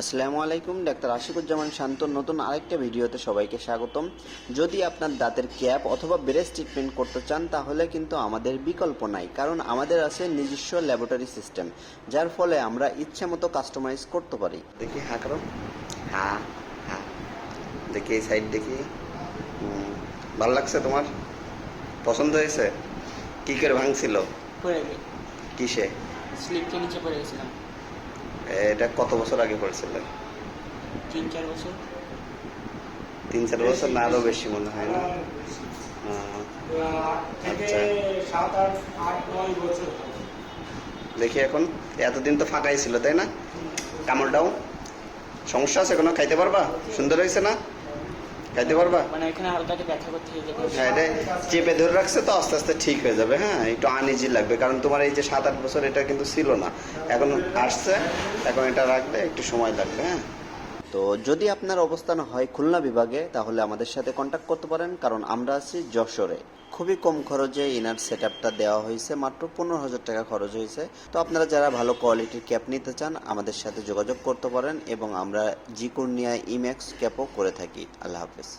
আসসালামু আলাইকুম ডাক্তার আশিকুজ্জামান শান্ত নতুন আরেকটা ভিডিওতে সবাইকে স্বাগতম। যদি আপনার দাঁতের ক্যাপ অথবা ব্রেস ট্রিটমেন্ট করতে চান তাহলে কিন্তু আমাদের বিকল্প নাই কারণ আমাদের আছে নিজস্ব ল্যাবরেটরি সিস্টেম যার ফলে আমরা ইচ্ছা মতো কাস্টমাইজ করতে পারি। দেখি হ্যাঁ করো। হ্যাঁ হ্যাঁ দেখি এই সাইড দেখি। ভালো লাগছে তোমার? পছন্দ হয়েছে? কি করে ভাঙছিল? কিসে? স্লিপকে নিচে পড়ে গেছিলাম এটা কত বছর আগে পড়েছিল তিন চার বছর। তিন চার বছর? না আরও বেশি। মনে হয় না। আচ্ছা। দেখি এখন। এতদিন তো ফাঁকাই ছিল তাই না? কামড়টাও সমস্যা আছে কোনো? খাইতে পারবা? সুন্দর হয়েছে না? খাইতে পারবা? মানে ব্যথা করতে হ্যাঁ এটা চেপে ধরে রাখছে তো আস্তে আস্তে ঠিক হয়ে যাবে হ্যাঁ একটু আনইজি লাগবে। কারণ তোমার এই যে সাত আট বছর এটা কিন্তু ছিল না। এখন আসছে এখন এটা রাখলে একটু সময় লাগবে হ্যাঁ। তো যদি আপনার অবস্থান হয় খুলনা বিভাগে তাহলে আমাদের সাথে কন্ট্যাক্ট করতে পারেন কারণ আমরা আছি যশোরে। খুবই কম খরচে ইনার সেট আপটা দেওয়া হয়েছে, মাত্র পনেরো হাজার টাকা খরচ হয়েছে। তো আপনারা যারা ভালো কোয়ালিটির ক্যাপ নিতে চান, আমাদের সাথে যোগাযোগ করতে পারেন এবং আমরা জিকুর্নিয়া ইম্যাক্স ক্যাপও করে থাকি। আল্লাহ হাফেজ।